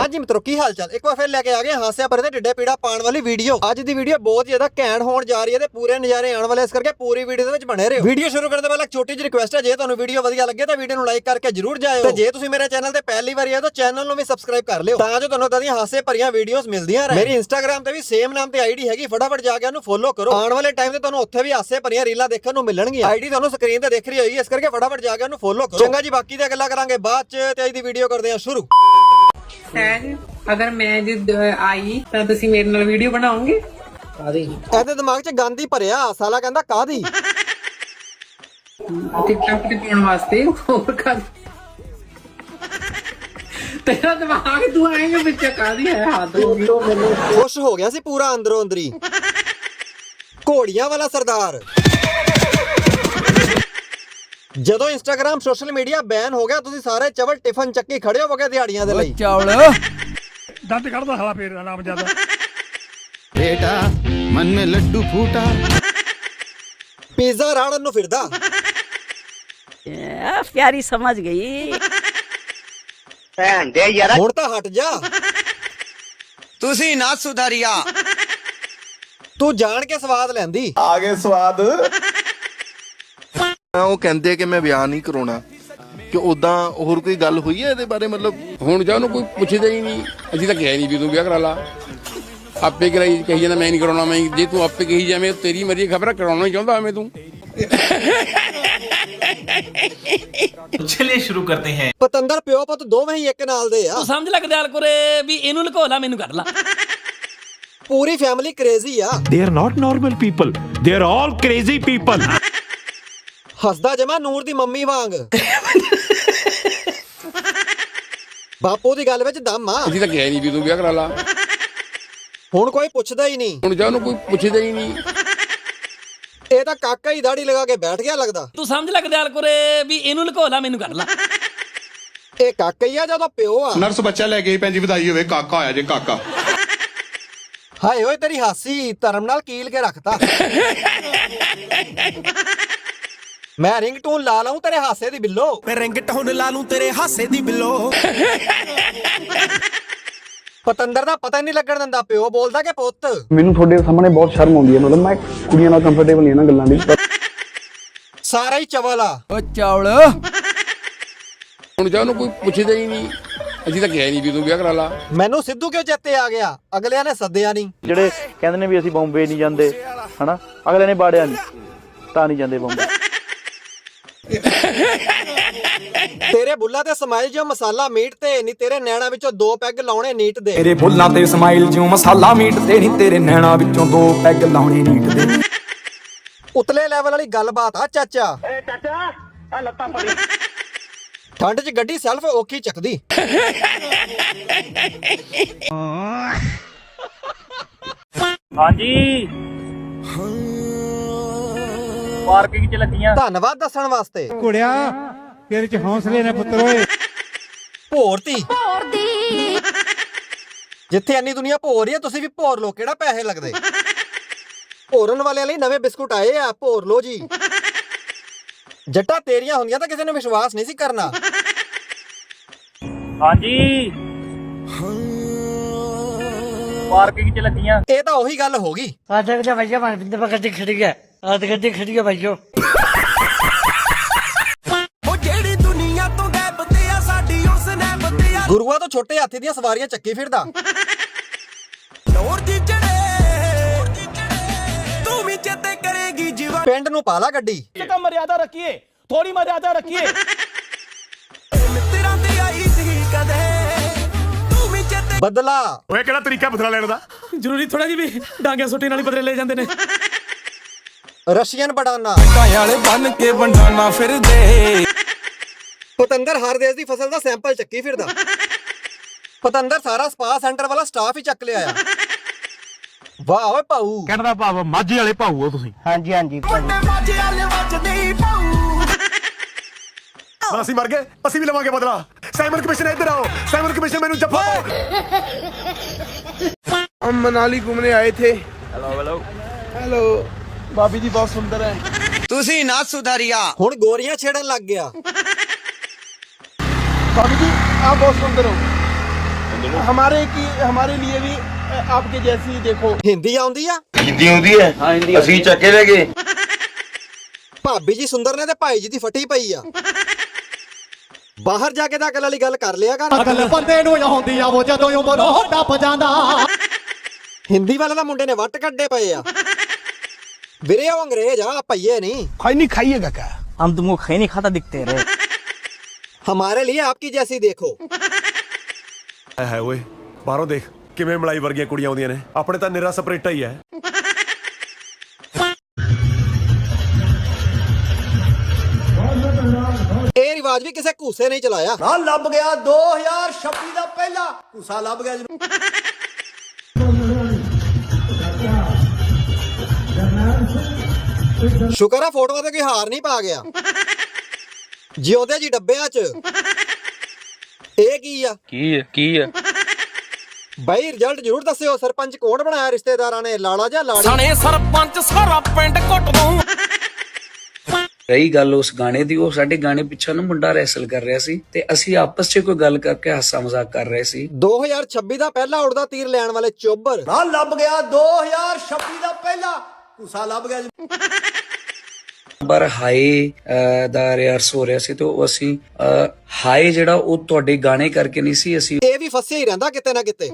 ਹਾਂਜੀ ਮਿੱਤਰੋ ਕੀ ਹਾਲ ਚਾਲ ਇੱਕ ਵਾਰ ਫਿਰ ਲੈ ਕੇ ਆ ਗਏ ਹਾਸਿਆ ਭਰੇ ਤੇ ਡਿੱਡੇ ਪੀੜਾ ਪਾਣ ਵਾਲੀ ਵੀਡੀਓ ਅੱਜ ਦੀ ਵੀਡੀਓ ਬਹੁਤ ਜ਼ਿਆਦਾ ਘੈਂਟ ਹੋਣ ਜਾ ਰਹੀ ਹੈ ਤੇ ਪੂਰੇ ਨਜ਼ਾਰੇ ਆਉਣ ਵਾਲੇ ਇਸ ਕਰਕੇ ਪੂਰੀ ਵੀਡੀਓ ਦੇ ਵਿੱਚ ਬਣੇ ਰਹੋ। ਵੀਡੀਓ ਸ਼ੁਰੂ ਕਰਨ ਤੋਂ ਪਹਿਲਾਂ ਛੋਟੀ ਜਿਹੀ ਰਿਕੁਐਸਟ ਹੈ ਜੇ ਤੁਹਾਨੂੰ ਵੀਡੀਓ ਵਧੀਆ ਲੱਗੇ ਤਾਂ ਵੀਡੀਓ ਨੂੰ ਲਾਈਕ ਕਰਕੇ ਜਰੂਰ ਜਾਇਓ। ਤੇ ਜੇ ਤੁਸੀਂ ਮੇਰੇ ਚੈਨਲ ਤੇ ਪਹਿਲੀ ਵਾਰੀ ਆਏ ਤਾਂ ਚੈਨਲ ਨੂੰ ਵੀ ਸਬਸਕ੍ਰਾਈਬ ਕਰ ਲਿਓ ਤਾਂ ਜੋ ਤੁਹਾਨੂੰ ਇਦਾਂ ਦੀਆਂ ਹਾਸੇ ਭਰੀਆਂ ਵੀਡੀਓਜ਼ ਮਿਲਦੀਆਂ ਰਹਿਣ। ਮੇਰੀ ਇੰਸਟਾਗ੍ਰam ਤੇ ਵੀ ਸੇਮ ਨਾਮ ਤੇ ਆਈਡੀ ਹੈਗੀ ਫਟਾਫਟ ਜਾ ਕੇ ਉਹਨੂੰ ਫੋਲੋ ਕਰੋ। ਆਉਣ ਵਾਲੇ ਟਾਈਮ ਤੇ ਤੁਹਾਨੂੰ ਉੱਥੇ ਵੀ ਹਾਸੇ ਭਰੀਆਂ ਰੀਲਾਂ ਦੇਖਣ ਨੂੰ ਮਿਲਣਗੀਆਂ। ਆਈਡੀ ਤੁਹਾਨੂੰ ਸਕਰੀਨ ਤੇ ਦਿਖ ਰਹੀ ਹੋਈ ਇਸ ਕਰਕੇ ਫਟਾਫਟ ਜਾ ਕੇ ਉਹਨੂੰ ਫੋਲੋ ਕਰੋ। ਚੰਗਾ ਜੀ ਬਾਕੀ ਦੀਆਂ ਗੱਲਾਂ ਕਰਾਂਗੇ ਬਾਅਦ ਚ ਤੇ ਅੱਜ ਦੀ ਵੀਡੀਓ ਕਰਦੇ ਹਾਂ ਸ਼ੁਰੂ। ਸਹਿਜ ਅਗਰ ਮੈਂ ਜਦ ਆਈ ਤਾਂ ਤੁਸੀਂ ਮੇਰੇ ਨਾਲ ਵੀਡੀਓ ਬਣਾਓਗੇ? ਇਹਦੇ ਦਿਮਾਗ 'ਚ ਗਾਂਧੀ ਭਰਿਆ ਸਾਲਾ ਕਹਿੰਦਾ ਕਾਦੀ ਟਿਕਟੌਕ ਤੇ ਪਾਉਣ ਵਾਸਤੇ ਹੋਰ ਕਰ ਤੇਰਾ ਦਿਮਾਗ ਤੂੰ ਆਏਗਾ ਵਿੱਚ ਕਾਦੀ ਹੈ? ਹੱਦ ਹੋ ਗਈ ਖੁਸ਼ ਹੋ ਗਿਆ ਸੀ ਪੂਰਾ ਅੰਦਰੋਂ ਅੰਦਰੀ। ਘੋੜੀਆਂ ਵਾਲਾ ਸਰਦਾਰ। ਜਦੋਂ ਇੰਸਟਾਗ੍ਰam ਸੋਸ਼ਲ ਮੀਡੀਆ ਬੈਨ ਹੋ ਗਿਆ ਤੁਸੀਂ ਸਾਰੇ ਚਵਲ ਟਿਫਨ ਚੱਕੀ ਖੜੇ ਹੋਵੋਗੇ ਦਿਹਾੜੀਆਂ ਦੇ ਲਈ। ਚੌਲ। ਦੰਦ ਕੱਢਦਾ ਸਾਲਾ ਫੇਰ ਨਾਮ ਜ਼ਿਆਦਾ। ਬੇਟਾ ਮਨ ਮੇ ਲੱਡੂ ਫੂਟਾ। ਪੀਜ਼ਾ ਰਾਣਨ ਨੂੰ ਫਿਰਦਾ। ਆ ਪਿਆਰੀ ਸਮਝ ਗਈ। ਭੈਣ ਦੇ ਯਾਰਾ ਹੁਣ ਤਾਂ ਹਟ ਜਾ। ਤੁਸੀਂ ਨਾ ਸੁਧਾਰੀਆ। ਤੂੰ ਜਾਣ ਕੇ ਸਵਾਦ ਲੈਂਦੀ। ਆ ਗਏ ਸਵਾਦ। ਤਾਂ ਉਹ ਕਹਿੰਦੇ ਕਿ ਮੈਂ ਵਿਆਹ ਨਹੀਂ ਕਰਾਉਣਾ। ਕਿ ਉਦਾਂ ਹੋਰ ਕੋਈ ਗੱਲ ਹੋਈ ਹੈ ਇਹਦੇ ਬਾਰੇ? ਮਤਲਬ ਹੁਣ ਜਾ ਉਹਨੂੰ ਕੋਈ ਪੁੱਛਦਾ ਹੀ ਨਹੀਂ। ਅਸੀਂ ਤਾਂ ਕਿਹਾ ਹੀ ਨਹੀਂ ਵੀ ਤੂੰ ਵਿਆਹ ਕਰਾ ਲਾ। ਆਪੇ ਕਰਾਈ ਕਹੀ ਜਾਂਦਾ ਮੈਂ ਨਹੀਂ ਕਰਾਉਣਾ ਮੈਂ ਜੇ ਤੂੰ ਆਪੇ ਕਹੀ ਜਾਵੇਂ ਤੇਰੀ ਮਰਜ਼ੀ ਖਬਰ ਕਰਾਉਣਾ ਹੀ ਚਾਹੁੰਦਾ ਐਵੇਂ ਤੂੰ। ਚਲਿਏ ਸ਼ੁਰੂ ਕਰਦੇ ਹਾਂ। ਪਤੰਦਰ ਪਿਓ ਪੁੱਤ ਦੋਵੇਂ ਹੀ ਇੱਕ ਨਾਲ ਦੇ ਆ। ਤੂੰ ਸਮਝ ਲੱਗਦਾ ਅਲਕੁਰੇ ਵੀ ਇਹਨੂੰ ਲੁਕੋ ਲਾ ਮੈਨੂੰ ਕੱਢ ਲਾ। ਪੂਰੀ ਫੈਮਿਲੀ ਕ੍ਰੇਜ਼ੀ ਆ। They are not normal people they are all crazy people ਹੱਸਦਾ ਜਮਾ ਨੂਰ ਦੀ ਮੰਮੀ ਵਾਂਗ। ਬਾਪੂ ਦੀ ਗੱਲ ਵਿੱਚ ਦਮ ਆ। ਅਸੀਂ ਤਾਂ ਕਿਹਾ ਹੀ ਨਹੀਂ ਵੀ ਤੂੰ ਵਿਆਹ ਕਰਾ ਲਾ। ਹੁਣ ਕੋਈ ਪੁੱਛਦਾ ਹੀ ਨਹੀਂ। ਹੁਣ ਜਾਂ ਉਹਨੂੰ ਕੋਈ ਪੁੱਛਦਾ ਹੀ ਨਹੀਂ। ਇਹ ਤਾਂ ਕਾਕਾ ਹੀ ਦਾੜੀ ਲਗਾ ਕੇ ਬੈਠ ਗਿਆ ਲੱਗਦਾ। ਤੂੰ ਸਮਝ ਲੱਗ ਦਿਆਲ ਕੋਰੇ ਵੀ ਇਹਨੂੰ ਲੁਕੋ ਲਾ ਮੈਨੂੰ ਕੱਢ ਲਾ। ਇਹ ਕਾਕਾ ਹੀ ਆ ਜਦੋਂ ਪਿਓ ਆ? ਨਰਸ ਬੱਚਾ ਲੈ ਕੇ ਭੈਣ ਜੀ ਵਧਾਈ ਹੋਵੇ ਕਾਕਾ ਆਇਆ ਜੇ ਕਾਕਾ। ਹਾਏ ਓਏ ਤੇਰੀ ਹਾਸੀ ਧਰਮ ਨਾਲ ਕੀਲ ਕੇ ਰੱਖਤਾ। ਮੈਂ ਰਿੰਗ ਰਿੰਗਟੋਨ ਲਾ ਲਾਉਂ ਤੇਰੇ ਹਾਸੇ ਦੀ ਬਿੱਲੋ। ਮੈਂ ਰਿੰਗਟੋਨ ਲਾ ਲੂੰ ਤੇਰੇ ਹਾਸੇ ਦੀ ਬਿੱਲੋ। ਪਤੰਦਰ ਦਾ ਪਤਾ ਨਹੀਂ ਲੱਗਣ ਦਿੰਦਾ ਪਿਓ ਬੋਲਦਾ ਕਿ ਪੁੱਤ? ਮੈਨੂੰ ਤੁਹਾਡੇ ਸਾਹਮਣੇ ਬਹੁਤ ਸ਼ਰਮ ਆਉਂਦੀ ਹੈ ਮਤਲਬ ਮੈਂ ਕੁੜੀਆਂ ਨਾਲ ਕੰਫਰਟੇਬਲ ਨਹੀਂ ਇਹਨਾਂ ਗੱਲਾਂ ਦੀ। ਸਾਰਾ ਹੀ ਚਵਲ ਆ। ਓ ਚਾਵਲ ਹੁਣ ਜਾਂ ਉਹਨੂੰ ਕੋਈ ਪੁੱਛਦਾ ਹੀ ਨਹੀਂ ਅਸੀਂ ਤਾਂ ਗਿਆ ਨਹੀਂ ਵੀ ਤੂੰ ਵਿਆਹ ਕਰਾ ਲਾ। ਮੈਨੂੰ ਸਿੱਧੂ ਕਿਉਂ ਚੇਤੇ ਆ ਗਿਆ? ਅਗਲਿਆਂ ਨੇ ਸੱਦਿਆ ਨਹੀਂ। ਜਿਹੜੇ ਕਹਿੰਦੇ ਨੇ ਵੀ ਅਸੀਂ ਬੰਬੇ ਨਹੀਂ ਜਾਂਦੇ ਹਨਾ? ਅਗਲੇ ਨੇ ਬਾੜਿਆ ਨਹੀਂ ਤਾਂ ਨਹੀਂ ਜਾਂਦੇ ਬੰਬੇ। ਤੇਰੇ ਬੁੱਲਾ ਤੇ ਸਮਾਈਲ ਜੋ ਮਸਾਲਾ ਮੀਟ ਤੇ ਨਹੀਂ ਤੇਰੇ ਨੈਣਾ ਵਿੱਚੋਂ ਦੋ ਪੈਗ ਲਾਉਣੇ ਨੀਟ ਦੇ। ਤੇਰੇ ਫੁੱਲਾਂ ਤੇ ਸਮਾਈਲ ਜਿਉਂ ਮਸਾਲਾ ਮੀਟ ਤੇ ਨਹੀਂ ਤੇਰੇ ਨੈਣਾ ਵਿੱਚੋਂ ਦੋ ਪੈਗ ਲਾਉਣੇ ਨੀਟ ਦੇ। ਉਤਲੇ ਲੈਵਲ ਵਾਲੀ ਗੱਲਬਾਤ ਆ ਚਾਚਾ। ਏ ਚਾਚਾ ਆ ਲੱਤਾਂ ਫੜੀ। ਠੰਡ 'ਚ ਗੱਡੀ ਸੈਲਫ ਔਖੀ ਚੱਕਦੀ। ਹਾਂਜੀ। ਪਾਰਕਿੰਗ ਚ ਲੱਗੀਆਂ। ਧੰਨਵਾਦ ਦੱਸਣ ਵਾਸਤੇ। ਕੁੜਿਆ ਤੇਰੇ ਚ ਹੌਸਲੇ ਨੇ ਪੁੱਤਰ ਓਏ। ਭੋਰਤੀ। ਜਿੱਥੇ ਇੰਨੀ ਦੁਨੀਆ ਭੋਰ ਰਹੀ ਹੈ ਤੁਸੀਂ ਵੀ ਭੋਰ ਲੋ ਕਿਹੜਾ ਪੈਸੇ ਲੱਗਦੇ? ਭੋਰਨ ਵਾਲਿਆਂ ਲਈ ਨਵੇਂ ਬਿਸਕੁਟ ਆਏ ਆ ਭੋਰ ਲੋ ਜੀ। ਜੱਟਾ ਤੇਰੀਆਂ ਹੁੰਦੀਆਂ ਤਾਂ ਕਿਸੇ ਨੇ ਵਿਸ਼ਵਾਸ ਨਹੀਂ ਸੀ ਕਰਨਾ। ਹਾਂਜੀ। ਪਾਰਕਿੰਗ ਚ ਲੱਗੀਆਂ। ਇਹ ਤਾਂ ਉਹੀ ਗੱਲ ਹੋ ਗਈ। ਉਹ ਜਿਹੜੀ ਦੁਨੀਆ ਤੋਂ ਗਾਇਬ ਤੇ ਆ ਸਾਡੀ ਉਸ ਨੈਬ ਤੇ ਆ। ਗੁਰੂਆਂ ਤੋਂ ਛੋਟੇ ਹਾਥੀ ਦੀਆਂ ਸਵਾਰੀਆਂ ਚੱਕੀ ਫਿਰਦਾ। ਲੋਰ ਦੀ ਚੜੇ ਤੂੰ ਵੀ ਚੇਤੇ ਕਰੇਗੀ ਜੀਵਨ ਪਿੰਡ ਨੂੰ ਪਾਲਾ ਗੱਡੀ। ਮਰਿਆਦਾ ਰੱਖੀਏ ਥੋੜੀ ਮਰਿਆਦਾ ਰੱਖੀਏ। ਮਿੱਤਰਾਂ ਦੀ ਆਈ ਸੀ ਕਦੇ ਤੂੰ ਵੀ ਚੇਤੇ ਬਦਲਾ। ਓਏ ਕਿਹੜਾ ਤਰੀਕਾ ਬਦਲਾ ਲੈਣ ਦਾ? ਜ਼ਰੂਰੀ ਥੋੜਾ ਜੀ ਵੀ ਡਾਂਗਿਆਂ ਸੁੱਟੀ ਨਾਲ ਹੀ ਬਦਲੇ ਲੈ ਜਾਂਦੇ ਨੇ। ਰਸ਼ੀਅਨ ਬਡਾਨਾ ਕਾਏ ਵਾਲੇ ਬਨ ਕੇ ਵੰਡਾਣਾ ਫਿਰਦੇ ਪਤੰਦਰ ਹਰ ਦੇਸ਼ ਦੀ ਫਸਲ ਦਾ ਸੈਂਪਲ ਚੱਕੀ ਫਿਰਦਾ ਪਤੰਦਰ ਸਾਰਾ ਸਪਾ ਸੈਂਟਰ ਵਾਲਾ ਸਟਾਫ ਹੀ ਚੱਕ ਲਿਆ ਆ ਵਾਹ ਓਏ ਭਾਊ ਕਹਿਣ ਦਾ ਭਾਵ ਮਾਝੇ ਵਾਲੇ ਭਾਊ ਹੋ ਤੁਸੀਂ ਵੱਡੇ ਮਾਝੇ ਵਾਲੇ ਵੱਜਦੀ ਪਾਉ ਅਸੀਂ ਮਰ ਗਏ ਅਸੀਂ ਵੀ ਲਵਾਂਗੇ ਬਦਲਾ ਸਾਈਮਨ ਕਮਿਸ਼ਨ ਇੱਧਰ ਆਓ ਸਾਈਮਨ ਕਮਿਸ਼ਨ ਮੈਨੂੰ ਜੱਫਾ हम मनाली घूमने आए थे हेलो हेलो हेलो ਬਾਬੀ ਜੀ ਬਹੁਤ ਸੁੰਦਰ ਹੈ। ਤੁਸੀਂ ਨਾ ਸੁਧਾਰੀਆ। ਹੁਣ ਗੋਰੀਆਂ ਛੇੜਨ ਲੱਗ ਗਿਆ। ਬਾਬੀ ਜੀ ਆਪ ਬਹੁਤ ਸੁੰਦਰ ਹੋ। ਹਮਾਰੇ ਕੀ ਹਮਾਰੇ ਲਈ ਵੀ ਆਪਕੇ ਜੈਸੀ ਦੇਖੋ। ਹਿੰਦੀ ਆਉਂਦੀ ਆ? ਹਿੰਦੀ ਆਉਂਦੀ ਹੈ? ਅਸੀਂ ਚੱਕੇ ਲੈ ਭਾਬੀ ਜੀ ਸੁੰਦਰ ਨੇ ਤੇ ਭਾਈ ਜੀ ਦੀ ਫੱਟੀ ਪਈ ਆ। ਬਾਹਰ ਜਾ ਕੇ ਤਾਂ ਅਕਲ ਵਾਲੀ ਗੱਲ ਕਰ ਲਿਆ ਕਰ। ਅਕਲ ਬੰਦੇ ਨੂੰ ਆਉਂਦੀ ਆ ਉਹ ਜਦੋਂ ਉਮਰ ਉਹ ਡੱਬ ਜਾਂਦਾ। ਹਿੰਦੀ ਵਾਲੇ ਦਾ ਮੁੰਡੇ ਨੇ ਵੱਟ ਕੱਢੇ ਪਏ ਆ। ਵੀਰੇ ਉਹ ਅੰਗਰੇਜ਼ ਆ ਪਈਏ ਨਹੀਂ खाई नहीं खाइएगा क्या हम तुमको खाई नहीं खाता दिखते रहे हमारे लिए आपकी जैसी देखो ਹੈ ਓਏ ਬਾਹਰੋਂ ਦੇਖ ਕਿਵੇਂ ਮਲਾਈ ਵਰਗੀਆਂ ਕੁੜੀਆਂ ਆਉਂਦੀਆਂ ਨੇ ਆਪਣੇ ਤਾਂ ਨਿਰਾ ਸਪਰੇਟਾ ਹੀ ਹੈ ਇਹ ਰਿਵਾਜ ਵੀ ਕਿਸੇ ਘੂਸੇ ਨੇ ਹੀ ਚਲਾਇਆ ना लब गया 2026 ਦਾ ਪਹਿਲਾ ਕੁਸਾ ਲੱਭ ਗਿਆ ਸ਼ੁਕਰ ਆ ਫੋਟੋਆਂ ਤੇ ਕੋਈ ਹਾਰ ਨਹੀਂ ਪਾ ਗਿਆ। ਜਿਉਂਦੇ ਜੀ ਡੱਬਿਆਂ 'ਚ। ਇਹ ਕੀ ਆ? ਕੀ ਹੈ ਕੀ ਹੈ ਬਾਈ ਰਿਜ਼ਲਟ ਜ਼ਰੂਰ ਦੱਸਿਓ ਸਰਪੰਚ ਕੌਣ ਬਣਾਇਆ ਰਿਸ਼ਤੇਦਾਰਾਂ ਨੇ ਲਾਲਾ ਜਾਂ ਲਾੜੀ? ਸਣੇ ਸਰਪੰਚ ਸਾਰਾ ਪਿੰਡ ਘੁੱਟ ਦੂੰ ਰਹੀ ਗੱਲ ਉਸ ਗਾਣੇ ਦੀ ਉਹ ਸਾਡੇ ਗਾਣੇ ਪਿੱਛੇ ਨਾ ਮੁੰਡਾ ਰੈਸਲ ਕਰ ਰਿਹਾ ਸੀ ਤੇ ਅਸੀਂ ਆਪਸ 'ਚ ਕੋਈ ਗੱਲ ਕਰਕੇ ਹਾਸਾ ਮਜ਼ਾਕ ਕਰ ਰਹੇ ਸੀ। 2026 ਦਾ ਪਹਿਲਾ ਉੜਦਾ ਤੀਰ ਲੈਣ ਵਾਲੇ ਚੋਬਰ। ਨਾ ਲੱਭ ਗਿਆ 2026 ਦਾ ਪਹਿਲਾ। ਕੁਸਾ ਲੱਭ ਗਿਆ ਪਰ ਹਾਈ ਅਹ, ਦਾ ਰਿਹਰਸ ਹੋ ਰਿਹਾ ਸੀ ਤੇ ਉਹ ਅਸੀਂ ਹਾਈ ਜਿਹੜਾ ਉਹ ਤੁਹਾਡੇ ਗਾਣੇ ਕਰਕੇ ਨਹੀਂ ਸੀ ਅਸੀਂ ਇਹ ਵੀ ਫਸਿਆ ਹੀ ਰਹਿੰਦਾ ਕਿਤੇ ਨਾ ਕਿਤੇ।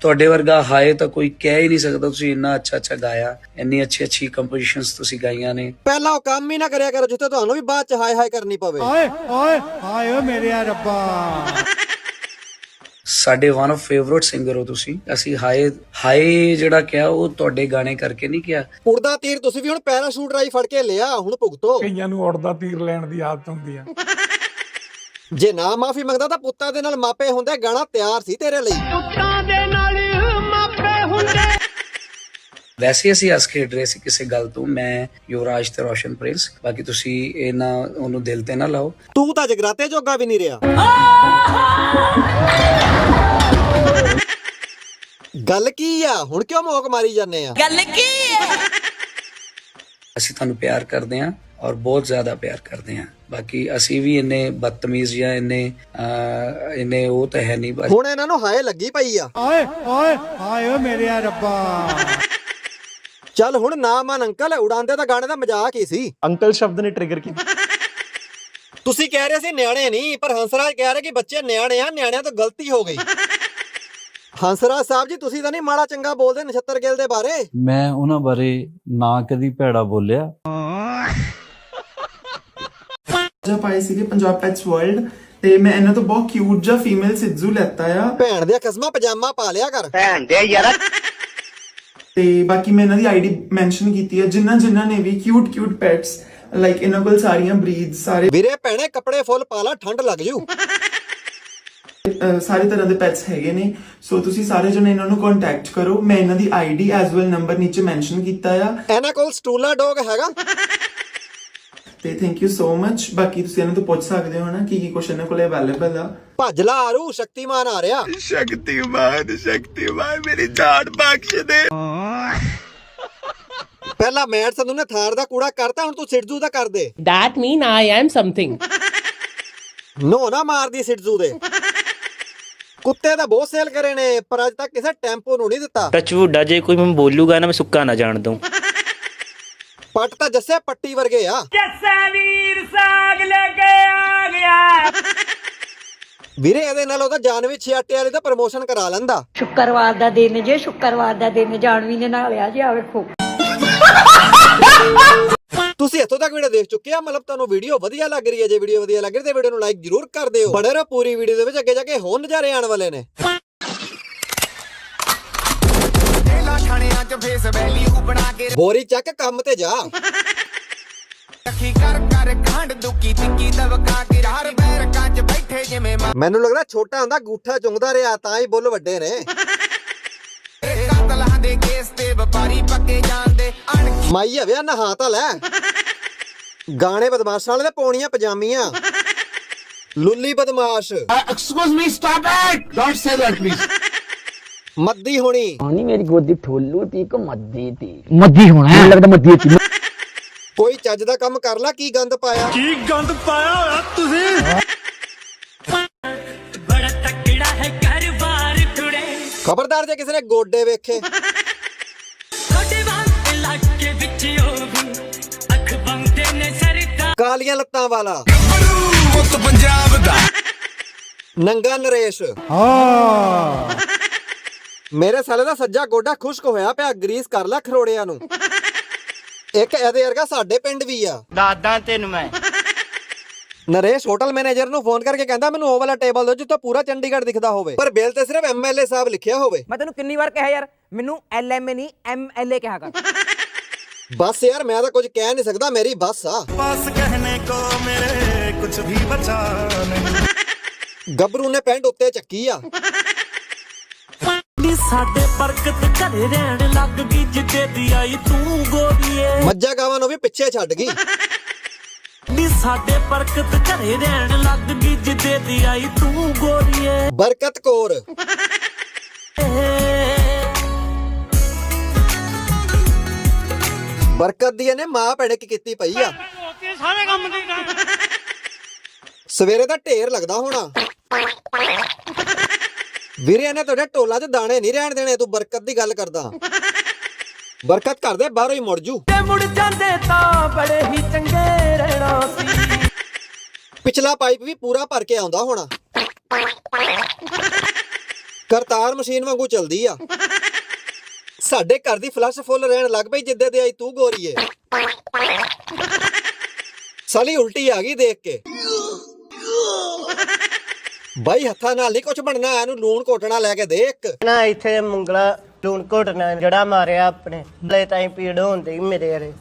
ਤੁਹਾਡੇ ਵਰਗਾ ਹਾਈ ਤਾਂ ਕੋਈ ਕਹਿ ਹੀ ਨਹੀਂ ਸਕਦਾ ਤੁਸੀਂ ਇੰਨਾ ਅੱਛਾ ਅੱਛਾ ਗਾਇਆ ਇੰਨੀ ਅੱਛੀ ਅੱਛੀ ਕੰਪੋਜੀਸ਼ਨਸ ਤੁਸੀਂ ਗਾਈਆਂ ਨੇ। ਪਹਿਲਾਂ ਉਹ ਕੰਮ ਹੀ ਨਾ ਕਰਿਆ ਕਰੋ ਜਿੱਥੇ ਤੁਹਾਨੂੰ ਵੀ ਬਾਅਦ ਚ ਹਾਏ ਹਾਏ ਕਰਨੀ ਪਵੇ। ਓਏ ਓਏ ਹਾਏ ਓ ਮੇਰੇ ਰੱਬਾ। ਸਾਡੇ ਵਨ ਆਫ ਫੇਵਰਿਟ ਸਿੰਗਰ ਹੋ ਤੁਸੀਂ। ਅਸੀਂ ਹਾਈ ਹਾਈ ਜਿਹੜਾ ਕਿਹਾ ਉਹ ਤੁਹਾਡੇ ਗਾਣੇ ਕਰਕੇ ਨਹੀਂ ਕਿਹਾ ਉੜਦਾ ਤੀਰ ਤੁਸੀਂ ਵੀ ਹੁਣ ਪੈਰਾਸ਼ੂਟ ਰਾਈ ਫੜ ਕੇ ਲਿਆ ਹੁਣ ਭੁਗਤੋ। ਕਈਆਂ ਨੂੰ ਉੜਦਾ ਤੀਰ ਲੈਣ ਦੀ ਆਦਤ ਹੁੰਦੀ ਆ। ਜੇ ਨਾ ਮਾਫੀ ਮੰਗਦਾ ਤਾਂ ਪੁੱਤਾਂ ਦੇ ਨਾਲ ਮਾਪੇ ਹੁੰਦੇ ਗਾਣਾ ਤਿਆਰ ਸੀ ਤੇਰੇ ਲਈ। ਵੈਸੇ ਅਸੀਂ ਹੱਸ ਖੇਡ ਰਹੇ ਸੀ ਕਿਸੇ ਗੱਲ ਤੋਂ ਮੈਂ ਯੁਵਰਾਜ ਤੇ ਰੋਸ਼ਨ ਪ੍ਰਿੰਸ ਬਾਕੀ ਤੁਸੀਂ ਇਹ ਨਾ ਉਹਨੂੰ ਦਿਲ ਤੇ ਨਾ ਲਾਓ। ਤੂੰ ਤਾਂ ਜਗਰਾਤੇ ਜੋਗਾ ਵੀ ਨਹੀਂ ਰਿਹਾ। ਗੱਲ ਕੀ ਆ? ਹੁਣ ਕਿਉਂ ਮੋਕ ਮਾਰੀ ਜਾਂਦੇ ਆ? ਅਸੀਂ ਤੁਹਾਨੂੰ ਪਿਆਰ ਕਰਦੇ ਹਾਂ ਔਰ ਬਹੁਤ ਜ਼ਿਆਦਾ ਪਿਆਰ ਕਰਦੇ ਹਾਂ। ਬਾਕੀ ਅਸੀਂ ਵੀ ਇੰਨੇ ਬਦਤਮੀਜ਼ ਜਾਂ ਇੰਨੇ ਅਹ, ਇੰਨੇ ਉਹ ਤਾਂ ਹੈ ਨਹੀਂ ਬਸ ਹੁਣ ਇਹਨਾਂ ਨੂੰ ਹਾਏ ਲੱਗੀ ਪਈ ਆ। ਓਏ ਓਏ ਹਾਏ ਓ ਮੇਰੇ ਰੱਬਾ। ਚੱਲ ਹੁਣ ਨਾ ਮਨ ਅੰਕਲ ਉਡਾਉਂਦੇ ਤਾਂ ਗਾਣੇ ਦਾ ਮਜ਼ਾਕ ਹੀ ਸੀ। ਅੰਕਲ ਸ਼ਬਦ ਨੇ ਟ੍ਰਿਗਰ ਕੀਤਾ। ਤੁਸੀਂ ਕਹਿ ਰਹੇ ਸੀ ਨਿਆਣੇ ਨਹੀਂ ਪਰ ਹੰਸਰਾਜ ਕਹਿ ਰਹੇ ਕਿ ਬੱਚੇ ਨਿਆਣੇ ਆ ਨਿਆਣਿਆਂ ਤੋਂ ਗਲਤੀ ਹੋ ਗਈ। ਹੰਸਰਾਜ ਸਾਹਿਬ ਜੀ ਤੁਸੀਂ ਤਾਂ ਨਹੀਂ ਮਾੜਾ ਚੰਗਾ ਬੋਲਦੇ ਨਛੱਤਰ ਗਿੱਲ ਦੇ ਬਾਰੇ? ਮੈਂ ਉਹਨਾਂ ਬਾਰੇ ਨਾ ਕਦੀ ਭੈੜਾ ਬੋਲਿਆ। ਜਦ ਪਾਈ ਸੀਗੇ ਪੰਜਾਬ ਪੈਟਸ ਵਰਲਡ ਤੇ ਮੈਂ ਇਹਨਾਂ ਤੋਂ ਬਹੁਤ ਕਿਊਟ ਜਿਹਾ ਫੀਮੇਲ ਸਿੱਜੂ ਲੈਤਾ ਆ। ਭੈਣ ਦੇ ਕਸਮਾ ਪਜਾਮਾ ਪਾ ਲਿਆ ਕਰ। ਤੇ ਬਾਕੀ ਮੈਂ ਇਹਨਾਂ ਦੀ ਆਈਡੀ ਮੈਂਸ਼ਨ ਕੀਤੀ ਹੈ ਜਿਨ੍ਹਾਂ ਜਿਨ੍ਹਾਂ ਨੇ ਵੀ ਕਿਊਟ ਕਿਊਟ ਪੈਟਸ ਲਾਈਕ ਇਹਨਾਂ ਕੋਲ ਸਾਰੀਆਂ ਬਰੀਡਸ ਸਾਰੇ ਵੀਰੇ ਭੈਣੇ ਕੱਪੜੇ ਫੁੱਲ ਪਾ ਲਾ ਠੰਡ ਲੱਗ ਜੂ। ਸਾਰੇ ਤਰ੍ਹਾਂ ਦੇ ਪੈਟਸ ਹੈਗੇ ਨੇ ਸੋ ਤੁਸੀਂ ਸਾਰੇ ਜਣੇ ਇਹਨਾਂ ਨੂੰ ਕੰਟੈਕਟ ਕਰੋ। ਮੈਂ ਇਹਨਾਂ ਦੀ ਆਈਡੀ ਐਸ ਵੈਲ ਨੰਬਰ ਨੀਚੇ ਮੈਂਸ਼ਨ ਕੀਤਾ ਆ। ਇਹਨਾਂ ਕੋਲ ਸਟੂਲਾ ਡੌਗ ਹੈਗਾ। ਤੇ ਥੈਂਕ ਯੂ ਸੋ ਮਚ ਬਾਕੀ ਤੁਸੀਂ ਇਹਨਾਂ ਤੋਂ ਪੁੱਛ ਸਕਦੇ ਹੋ ਨਾ ਕੀ ਕੀ ਕੁਛ ਇਹਨਾਂ ਕੋਲ ਅਵੇਲੇਬਲ ਆ। ਭੱਜ ਲਾ ਆਰੂ ਸ਼ਕਤੀਮਾਨ ਆ ਰਿਹਾ। ਸ਼ਕਤੀਮਾਨ ਸ਼ਕਤੀਮਾਨ ਮੇਰੀ ਜਾਨ ਬਖਸ਼ ਦੇ। ਪਹਿਲਾਂ ਮੈਟ ਸੰਧੂ ਨੇ ਥਾਰ ਦਾ ਕੂੜਾ ਕਰਤਾ ਹੁਣ ਤੂੰ ਸਿੱਧੂ ਦਾ ਕਰ ਦੇ। That mean I am something. ਨੋ ਨਾ ਮਾਰਦੀ ਸਿੱਧੂ ਦੇ। ਕੁੱਤੇ ਦਾ ਬਹੁਤ ਸੇਲ ਕਰੇ ਨੇ ਪਰ ਅੱਜ ਤੱਕ ਕਿਸੇ ਟੈਂਪੋ ਨੂੰ ਨਹੀਂ ਦਿੱਤਾ। ਟੱਚਵੁੱਡਾ ਜੇ ਕੋਈ ਮੈਂ ਬੋਲੂਗਾ ਨਾ ਮੈਂ ਸੁੱਕਾ ਨਾ ਜਾਣ ਦੂੰ ਪੱਟ ਤਾਂ ਜੱਸੇ ਪੱਟੀ ਵਰਗੇ ਆ। ਵੀਰੇ ਇਹਦੇ ਨਾਲ ਉਹਦਾ ਜਾਨਵੀ ਛਿਆਟੇ ਵਾਲੇ ਦਾ ਪ੍ਰਮੋਸ਼ਨ ਕਰਾ ਲੈਂਦਾ। ਸ਼ੁੱਕਰਵਾਰ ਦਾ ਦਿਨ ਜੇ ਸ਼ੁੱਕਰਵਾਰ ਦਾ ਦਿਨ ਜਾਣਵੀ ਨੇ ਨਾਲ ਲਿਆ ਜੇ ਆ ਵੇਖੋ। ਤੁਸੀਂ ਇੱਥੋਂ ਤੱਕ ਵੀਡੀਓ ਦੇਖ ਚੁੱਕੇ ਆ ਮਤਲਬ ਤੁਹਾਨੂੰ ਵੀਡੀਓ ਵਧੀਆ ਲੱਗ ਰਹੀ ਹੈ। ਜੇ ਵੀਡੀਓ ਵਧੀਆ ਲੱਗ ਰਹੀ ਤੇ ਵੀਡੀਓ ਨੂੰ ਲਾਈਕ ਜ਼ਰੂਰ ਕਰ ਦਿਓ। ਬਣੇ ਰਹੋ ਪੂਰੀ ਵੀਡੀਓ ਦੇ ਵਿੱਚ ਅੱਗੇ ਜਾ ਕੇ ਹੋਰ ਨਜ਼ਾਰੇ ਆਉਣ ਵਾਲੇ ਨੇ। ਬੋਰੀ ਚੱਕ ਕੰਮ ਤੇ ਜਾ। ਮੈਨੂੰ ਲੱਗਦਾ ਛੋਟਾ ਹੁੰਦਾ ਗੂਠਾ ਚੁੰਗਦਾ ਰਿਹਾ ਤਾਂ ਹੀ ਬੁੱਲ ਵੱਡੇ ਨੇ। ਮਾਈ ਹਵਿਆ ਨਹਾ ਤਾਂ ਲੈ। ਗਾਣੇ ਬਦਮਾਸ਼ਾਂ ਵਾਲੇ ਤੇ ਪੌਣੀਆਂ ਪਜਾਮੀਆਂ। ਲੁੱਲੀ ਬਦਮਾਸ਼। Excuse me stop it don't say that please ਮੱਦੀ ਹੋਣੀ। ਨਹੀਂ ਮੇਰੀ ਗੋਦੀ ਠੋਲੂ ਤੀ ਕੋ ਮੱਦੀ ਤੀ। ਮੱਦੀ ਹੋਣਾ। ਮੈਨੂੰ ਲੱਗਦਾ ਮੱਦੀ ਤੀ। ਕੋਈ ਚੱਜ ਦਾ ਕੰਮ ਕਰ ਲੈ ਕੀ ਗੰਦ ਪਾਇਆ? ਕੀ ਗੰਦ ਪਾਇਆ ਹੋਇਆ ਤੁਸੀਂ? ਬੜਾ ਤਕੜਾ ਖਬਰਦਾਰ ਜੇ ਕਿਸੇ ਨੇ ਗੋਡੇ ਵੇਖੇ। ਕਾਲੀਆਂ ਲੱਤਾਂ ਵਾਲਾ। ਪੰਜਾਬ ਦਾ। ਨੰਗਾ ਨਰੇਸ਼। ਹਾਂ। ਮੇਰੇ ਸਾਲੇ ਦਾ ਸੱਜਾ ਗੋਡਾ ਖੁਸ਼ਕ ਹੋਇਆ ਪਿਆ ਗਰੀਸ ਕਰ ਲੈ ਖਰੋੜਿਆਂ ਨੂੰ। ਇੱਕ ਇਹਦੇ ਵਰਗਾ ਸਾਡੇ ਪਿੰਡ ਵੀ ਆ। ਦਾਦਾ ਤੈਨੂੰ ਮੈਂ। ਨਰੇਸ਼ ਹੋਟਲ ਮੈਨੇਜਰ ਨੂੰ ਫੋਨ ਕਰਕੇ ਕਹਿੰਦਾ ਮੈਨੂੰ ਉਹ ਵਾਲਾ ਟੇਬਲ ਦਿਓ ਜਿੱਥੇ ਪੂਰਾ ਚੰਡੀਗੜ੍ਹ ਦਿਖਦਾ ਹੋਵੇ। ਪਰ ਬਿੱਲ ਤੇ ਸਿਰਫ ਐਮਐਲਏ ਸਾਹਿਬ ਲਿਖਿਆ ਹੋਵੇ। ਮੈਂ ਤੈਨੂੰ ਕਿੰਨੀ ਵਾਰ ਕਿਹਾ ਯਾਰ ਮੈਨੂੰ ਐਲਐਮਏ ਨਹੀਂ ਐਮਐਲਏ ਕਿਹਾ ਕਰ। ਬਸ ਯਾਰ ਮੈਂ ਤਾਂ ਕੁਝ ਕਹਿ ਨਹੀਂ ਸਕਦਾ ਮੇਰੀ ਬੱਸ ਆ। ਬਸ ਕਹਿਨੇ ਕੋ ਮੇਰੇ ਕੁਝ ਵੀ ਬਚਾ ਨਹੀਂ। ਗੱਭਰੂ ਨੇ ਪੈਂਟ ਉੱਤੇ ਚੱਕੀ ਆ। ਨੀ ਸਾਡੇ ਬਰਕਤ ਘਰੇ ਰਹਿਣ ਲੱਗ ਗਈ ਜਿੱਦੇ ਦੀ ਆਈ ਤੂੰ ਗੋਰੀਏ। ਮੱਝਾਂ ਗਾਵਾਂ ਨੂੰ ਵੀ ਪਿੱਛੇ ਛੱਡ ਗਈ। ਨੀ ਸਾਡੇ ਬਰਕਤ ਘਰੇ ਰਹਿਣ ਲੱਗ ਗਈ ਜਿੱਦੇ ਦੀ ਆਈ ਤੂੰ ਗੋਰੀਏ। ਬਰਕਤ ਕੌਰ। ਬਰਕਤ ਦੀ ਇਹਨੇ ਮਾਂ ਭੜਕ ਕੀਤੀ ਪਈ ਆ। ਸਾਰੇ ਕੰਮ ਦੀ ਸਵੇਰੇ ਦਾ ਢੇਰ ਲੱਗਦਾ ਹੋਣਾ। ਵੀਰੇ ਇਹਨੇ ਤੁਹਾਡੇ ਟੋਲਾ 'ਚ ਦਾਣੇ ਨਹੀਂ ਰਹਿਣ ਦੇਣੇ ਤੂੰ ਬਰਕਤ ਦੀ ਗੱਲ ਕਰਦਾ। ਬਰਕਤ ਕਰਦੇ ਬਾਹਰੋਂ ਹੀ ਮੁੜ ਜੂ। ਜੇ ਮੁੜ ਜਾਂਦੇ ਤਾਂ ਬੜੇ ਹੀ ਚੰਗੇ ਰਹਿਣਾ ਸੀ। ਪਿਛਲਾ ਪਾਈਪ ਵੀ ਪੂਰਾ ਭਰ ਕੇ ਆਉਂਦਾ ਹੋਣਾ। ਕਰਤਾਰ ਮਸ਼ੀਨ ਵਾਂਗੂ ਚੱਲਦੀ ਆ। ਸਾਡੇ ਘਰ ਦੀ ਫਲਸ਼ ਫੁੱਲ ਰਹਿਣ ਲੱਗ ਪਈ ਜਿੱਦੇ ਦੇ ਆਈ ਤੂੰ ਗੋਰੀਏ। ਸਾਲੀ ਉਲਟੀ ਆ ਗਈ ਦੇਖ ਕੇ। ਬਾਈ ਹੱਥਾਂ ਨਾਲ ਨਹੀਂ ਕੁਝ ਬਣਨਾ ਇਹਨੂੰ ਲੂਣ ਘੋਟਣਾ ਲੈ ਕੇ ਦੇ ਇੱਕ ਨਾ ਇੱਥੇ ਮੁੰਗਲਾ ਲੂਣ ਘੋਟਣਾ ਜਿਹੜਾ ਮਾਰਿਆ ਆਪਣੇ। ਲੈ ਤਾਈ ਪੀੜ ਹੁੰਦੀ ਮੇਰੇ ਯਾਰੇ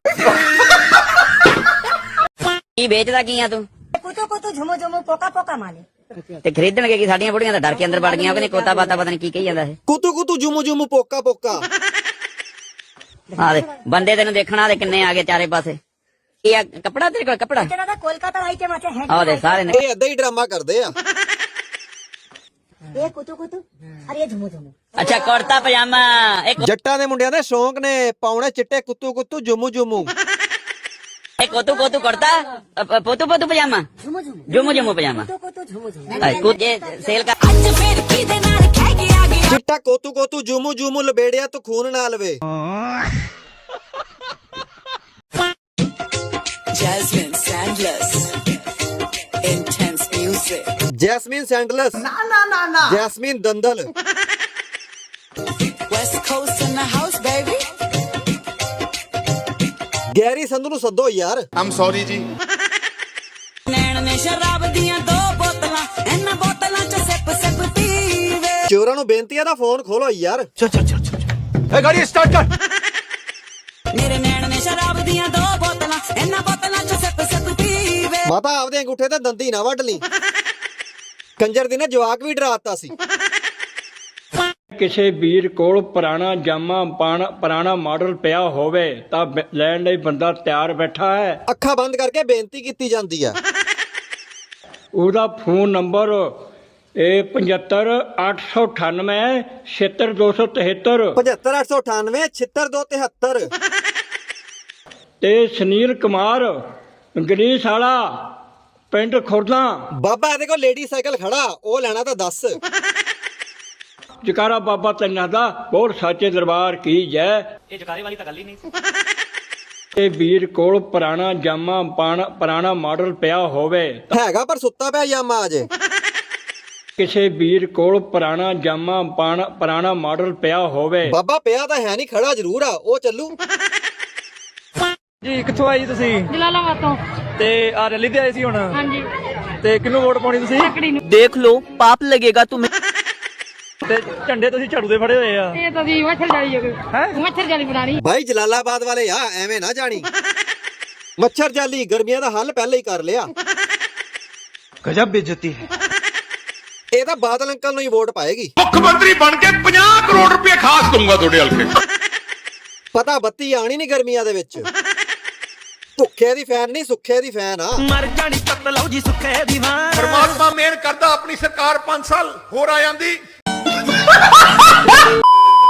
ਕੀ ਵੇਚਦਾ ਕੀ ਆ ਤੂੰ? ਕੁਤੋ ਕੁਤੋ ਝੁਮੋ ਝੁਮੋ ਪੋਕਾ ਪੋਕਾ ਮਾਲੇ ਤੇ ਖਰੀਦਣਗੇ ਕੀ? ਸਾਡੀਆਂ ਬੁੜੀਆਂ ਤਾਂ ਡਰ ਕੇ ਅੰਦਰ ਵੜ ਗਈਆਂ ਉਹ ਕਹਿੰਦੇ ਕੋਤਾ ਬਾਤਾ ਪਤਾ ਨਹੀਂ ਕੀ ਕਹੀ ਜਾਂਦਾ ਇਹ। ਕੁਤੂ ਕੁਤੂ ਜੁਮੂ ਜੁਮੂ ਪੋਕਾ ਪੋਕਾ ਆ ਦੇ ਬੰਦੇ ਤੈਨੂੰ ਦੇਖਣਾ ਤੇ ਕਿੰਨੇ ਆ ਗਏ ਚਾਰੇ ਪਾਸੇ। ਇਹ ਆ ਕੱਪੜਾ ਤੇਰੇ ਕੋਲ ਕੱਪੜਾ? ਤੇਰਾ ਤਾਂ ਕੋਲਕਾਤਾ ਆਈ ਤੇ ਮਾਤੇ ਹੈ ਆ ਦੇ ਸਾਰੇ ਨੇ ਇਹ ਏਦਾਂ ਹੀ ਡਰਾਮਾ ਕਰਦੇ ਆ। ਇਹ ਕੁਤੋ ਕੁਤੋ? ਅਰੇ ਝੁਮੋ ਝੁਮੋ ਅੱਛਾ ਕੁੜਤਾ ਪਜਾਮਾ ਇੱਕ ਜੱਟਾਂ ਦੇ ਮੁੰਡਿਆਂ ਦੇ ਸ਼ੌਂਕ ਨੇ ਪਾਉਣੇ ਚਿੱਟੇ ਕੁੱਤੂ ਕੁੱਤੂ ਜੁਮੂ ਜੁਮੂ। ਇਹ ਕੋਤੂ ਕੋਤੂ ਕੁੜਤਾ ਅ, ਪ- ਪੋਤੂ ਪੋਤੂ ਪਜਾਮਾ? ਝੁਮੋ ਝੁਮੋ ਜੁਮੂ ਜੁਮੂ ਪਜਾਮਾ। ਕੁਤੋ ਕੁਤੋ ਝੁਮੋ ਝੁਮੋ ਆ, ਕੁ- ਇਹ ਸੇਲ ਕਰ ਅੱਜ ਫੇਰ ਕਿਹਦੇ ਨਾਲ ਕਹਿ ਕੇ ਆ ਗਿਆ? ਚਿੱਟਾ ਕੋਤੂ ਕੋਤੂ ਜੁਮੂ ਜੁਮੂ ਲਬੇੜਿਆ ਤੂੰ ਖੂਨ ਨਾ ਲਵੇ। ਜੈਸਮਿਨ ਸੈਂਡਲਸ ਇੰਟੈਂਸ ਜੈਸਮੀਨ ਸੈਂਡਲਸ ਨਾ ਨਾ ਨਾ ਨਾ Jasmine Sandlas west coast in the house baby Garry Sandhu ਨੂੰ ਸੱਦੋ ਯਾਰ ਆਮ ਸੌਰੀ ਜੀ ਨੈਣ ਨੇ ਸ਼ਰਾਬ ਦੀਆਂ ਦੋ ਬੋਤਲਾਂ ਇਹਨਾਂ ਬੋਤਲਾਂ ਚ ਸਿਪ ਸਿਪ ਪੀਵੇ ਚੋਰਾਂ ਨੂੰ ਬੇਨਤੀ ਆ ਦਾ ਫੋਨ ਖੋਲੋ ਯਾਰ ਏ ਗਾੜੀ ਸਟਾਰਟ ਕਰ ਮੇਰੇ ਨੈਣ ਨੇ ਸ਼ਰਾਬ ਦੀਆਂ ਦੋ ਮਾਤਾ ਆਪਦੇ ਅੰਗੂਠੇ ਤੇ ਦੰਦੀ ਨਾ ਵੱਢ ਲਈ। ਕੰਜਰ ਦੀ ਨੇ ਜਵਾਕ ਵੀ ਡਰਾਤਾ ਸੀ। ਕਿਸੇ ਵੀਰ ਕੋਲ ਪੁਰਾਣਾ ਜਾਮਾ ਪਾਣਾ ਪੁਰਾਣਾ ਮਾਡਲ ਪਿਆ ਹੋਵੇ ਤਾਂ ਬ- ਲੈਣ ਲਈ ਬੰਦਾ ਤਿਆਰ ਬੈਠਾ ਹੈ। ਅੱਖਾਂ ਬੰਦ ਕਰਕੇ ਬੇਨਤੀ ਕੀਤੀ ਜਾਂਦੀ ਆ। ਉਹਦਾ ਫੋਨ ਨੰਬਰ ਇਹ 75898 76273 75898 76273 ਤੇ ਸੁਨੀਲ ਕੁਮਾਰ ਗਣੇਸ਼ ਵਾਲਾ ਪਿੰਡ ਖੁਰਦਾ। ਬਾਬਾ ਇਹਦੇ ਕੋਲ ਲੇਡੀ ਸਾਈਕਲ ਖੜਾ ਉਹ ਲੈਣਾ ਤਾਂ ਦੱਸ। ਜਕਾਰਾ ਬਾਬਾ ਤੈਨਾਂ ਦਾ ਬਹੁਤ ਸਾਚੇ ਦਰਬਾਰ ਕੀ ਜੈ। ਇਹ ਜਕਾਰੇ ਵਾਲੀ ਤਾਂ ਗੱਲ ਹੀ ਨਹੀਂ ਇਹ ਵੀਰ ਕੋਲ ਪੁਰਾਣਾ ਜਾਮਾ ਪਾਣਾ ਪੁਰਾਣਾ ਮਾਡਲ ਪਿਆ ਹੋਵੇ। ਹੈਗਾ ਪਰ ਸੁੱਤਾ ਪਿਆ ਯਾਮਾ ਅਜੇ। ਕਿਸੇ ਵੀਰ ਕੋਲ ਪੁਰਾਣਾ ਜਾਮਾ ਪਾਣਾ ਪੁਰਾਣਾ ਮਾਡਲ ਪਿਆ ਹੋਵੇ। ਬਾਬਾ ਪਿਆ ਤਾਂ ਹੈ ਨਹੀਂ ਖੜਾ ਜ਼ਰੂਰ ਆ ਉਹ ਚੱਲੂ। ਜੀ ਕਿੱਥੋਂ ਆਈ ਤੁਸੀਂ? ਜਲਾਲਾਬਾਦ ਤੋਂ। ਤੇ ਆ ਰੈਲੀ ਤੇ ਆਏ ਸੀ ਹੁਣ? ਹਾਂਜੀ। ਤੇ ਕਿਹਨੂੰ ਵੋਟ ਪਾਉਣੀ ਤੁਸੀਂ? ਦੇਖ ਲੋ ਪਾਪ ਲੱਗੇਗਾ ਤੁਮੇ ਤੇ ਝੰਡੇ ਤੁਸੀਂ ਝਾੜੂ ਦੇ ਫੜੇ ਹੋਏ ਆ। ਇਹ ਤਾਂ ਜੀ ਮੱਛਰ ਜਾਲੀ ਜੋ ਮੱਛਰ ਜਾਲੀ ਬਣਾਣੀ ਭਾਈ ਜਲਾਲਾਬਾਦ ਵਾਲੇ ਆ ਐਵੇਂ ਨਾ ਜਾਣੀ। ਮੱਛਰ ਜਾਲੀ ਗਰਮੀਆਂ ਦਾ ਹੱਲ ਪਹਿਲਾਂ ਹੀ ਕਰ ਲਿਆ। ਗਜਬ ਬੇਇੱਜ਼ਤੀ ਹੈ। ਇਹ ਤਾਂ ਬਾਦਲ ਅੰਕਲ ਨੂੰ ਹੀ ਵੋਟ ਪਾਏਗੀ। ਮੁੱਖ ਮੰਤਰੀ ਬਣ ਕੇ 50 ਕਰੋੜ ਰੁਪਏ ਖਾਸ ਦੂੰਗਾ ਤੁਹਾਡੇ ਹਲਕੇ ਪਤਾ ਬੱਤੀ ਆਣੀ ਨਹੀਂ ਗਰਮੀਆਂ ਦੇ ਵਿੱਚ। ਭੁੱਖੇ ਦੀ ਫੈਨ ਨਹੀਂ ਸੁੱਖੇ ਦੀ ਫੈਨ ਆ। ਮਰ ਜਾਣੀ ਤੱਕ ਲਓ ਜੀ ਸੁੱਖੇ ਦੀ ਮਾਂ। ਪਰਮਾਤਮਾ ਮਿਹਰ ਕਰਦਾ ਆਪਣੀ ਸਰਕਾਰ 5 ਸਾਲ ਹੋਰ ਆ ਜਾਂਦੀ।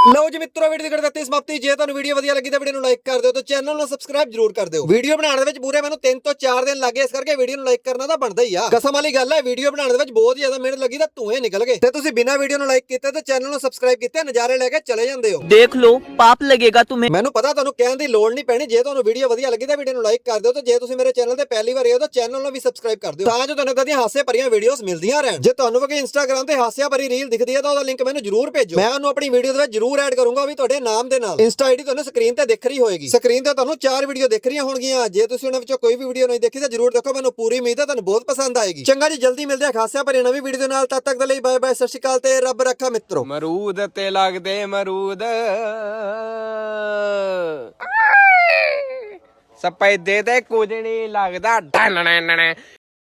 ਲਓ ਜੀ ਮਿੱਤਰੋ ਵੀਡੀਓ ਦੀ ਗੱਲ ਦਿੱਤੀ ਸਮਾਪਤੀ ਜੇ ਤੁਹਾਨੂੰ ਵੀਡੀਓ ਵਧੀਆ ਲੱਗੀ ਤਾਂ ਵੀਡੀਓ ਨੂੰ ਲਾਈਕ ਕਰ ਦਿਓ ਤੇ ਚੈਨਲ ਨੂੰ ਸਬਸਕ੍ਰਾਈਬ ਜ਼ਰੂਰ ਕਰ ਦਿਓ। ਵੀਡੀਓ ਬਣਾਉਣ ਦੇ ਵਿੱਚ ਪੂਰੇ ਮੈਨੂੰ 3 ਤੋਂ 4 ਦਿਨ ਲੱਗੇ ਇਸ ਕਰਕੇ ਵੀਡੀਓ ਨੂੰ ਲਾਈਕ ਕਰਨਾ ਤਾਂ ਬਣਦਾ ਹੀ ਆ। ਕਸਮ ਵਾਲੀ ਗੱਲ ਹੈ ਵੀਡੀਓ ਬਣਾਉਣ ਦੇ ਵਿੱਚ ਬਹੁਤ ਜ਼ਿਆਦਾ ਮਿਹਨਤ ਲੱਗੀ ਤਾਂ ਧੂਏ ਨਿਕਲ ਗਏ। ਤੇ ਤੁਸੀਂ ਬਿਨਾਂ ਵੀਡੀਓ ਨੂੰ ਲਾਈਕ ਕੀਤੇ ਤੇ ਚੈਨਲ ਨੂੰ ਸਬਸਕ੍ਰਾਈਬ ਕੀਤੇ ਨਜ਼ਾਰੇ ਲੈ ਕੇ ਚਲੇ ਜਾਂਦੇ ਹੋ। ਦੇਖ ਲਓ ਪਾਪ ਲੱਗੇਗਾ ਤੁਹਾਨੂੰ ਮੈਨੂੰ ਪਤਾ ਤੁਹਾਨੂੰ ਕਹਿਣ ਦੀ ਲੋੜ ਨਹੀਂ ਪੈਣੀ ਜੇ ਤੁਹਾਨੂੰ ਵੀਡੀਓ ਵਧੀਆ ਲੱਗੀ ਤਾਂ ਵੀਡੀਓ ਨੂੰ ਲਾਈਕ ਕਰ ਦਿਓ ਤੇ ਜੇ ਤੁਸੀਂ ਮੇਰੇ ਚੈਨਲ ਦੇ ਪਹਿਲੀ ਵਾਰ ਆਏ ਹੋ ਚੈਨਲ ਨੂੰ ਵੀ ਸਬਸਕ੍ਰਾਈਬ ਕਰ ਦਿਓ। ਤਾਂ ਜੋ ਤੁਹਾਨੂੰ ਹਾਸੇ ਭਰੀਆਂ ਵੀਡੀਓਜ਼ ਮਿਲਦੀਆਂ ਰਹਿਣ। ਜੇ ਤੁਹਾਨੂੰ ਕੋਈ ਤੇ ਹਾਸਿਆ ਭਰੀ ਰੀਲ ਦਿਖਦੀ ਹੈ ਤਾਂ ਉਹਦਾ ਲਿੰਕ ਮੈਨੂੰ ਜ਼ਰੂਰ ਭੇਜੋ। ਮੈਂ ਉਹਨੂੰ ਆਪਣੀ ਵੀਡੀਓ ਦੇ ਵਿੱਚ ਜ਼ਰੂਰ ਐਡ ਕਰੂੰਗਾ ਵੀ ਤੁਹਾਡੇ ਨਾਮ ਦੇ ਨਾਲ। ਇੰਸਟਾ ਆਈਡੀ ਤੁਹਾਨੂੰ ਸਕਰੀਨ ਤੇ ਦਿਖ ਰਹੀ ਹੋਏਗੀ। ਸਕਰੀਨ ਤੇ ਤੁਹਾਨੂੰ ਚਾਰ ਵੀਡੀਓ ਦਿਖ ਰਹੀਆਂ ਹੋਣਗੀਆਂ। ਜੇ ਤੁਸੀਂ ਉਹਨਾਂ ਵਿੱਚੋਂ ਕੋਈ ਵੀ ਵੀਡੀਓ ਨਹੀਂ ਦੇਖੀ ਤਾਂ ਜਰੂਰ ਦੇਖੋ ਮੈਨੂੰ ਪੂਰੀ ਉਮੀਦ ਹੈ ਤੁਹਾਨੂੰ ਬਹੁਤ ਪਸੰਦ ਆਏਗੀ। ਚੰਗਾ ਜੀ ਜਲਦੀ ਮਿਲਦੇ ਆ ਹਾਸਿਆ ਭਰੀ ਨਵੀਂ ਵੀਡੀਓ ਦੇ ਨਾਲ। ਤਦ ਤੱਕ ਦੇ ਲਈ ਬਾਏ ਬਾਏ ਸਤਿ ਸ਼੍ਰੀ ਅਕਾਲ ਤੇ ਰੱਬ ਰੱਖਾ ਮਿੱਤਰੋ। ਮਰੂਦ ਤੇ ਲੱਗਦੇ ਮਰੂਦ। ਸਪੈਦੇ ਤੇ ਕੁਝ ਨਹੀਂ ਲੱਗਦਾ। ਡਨ।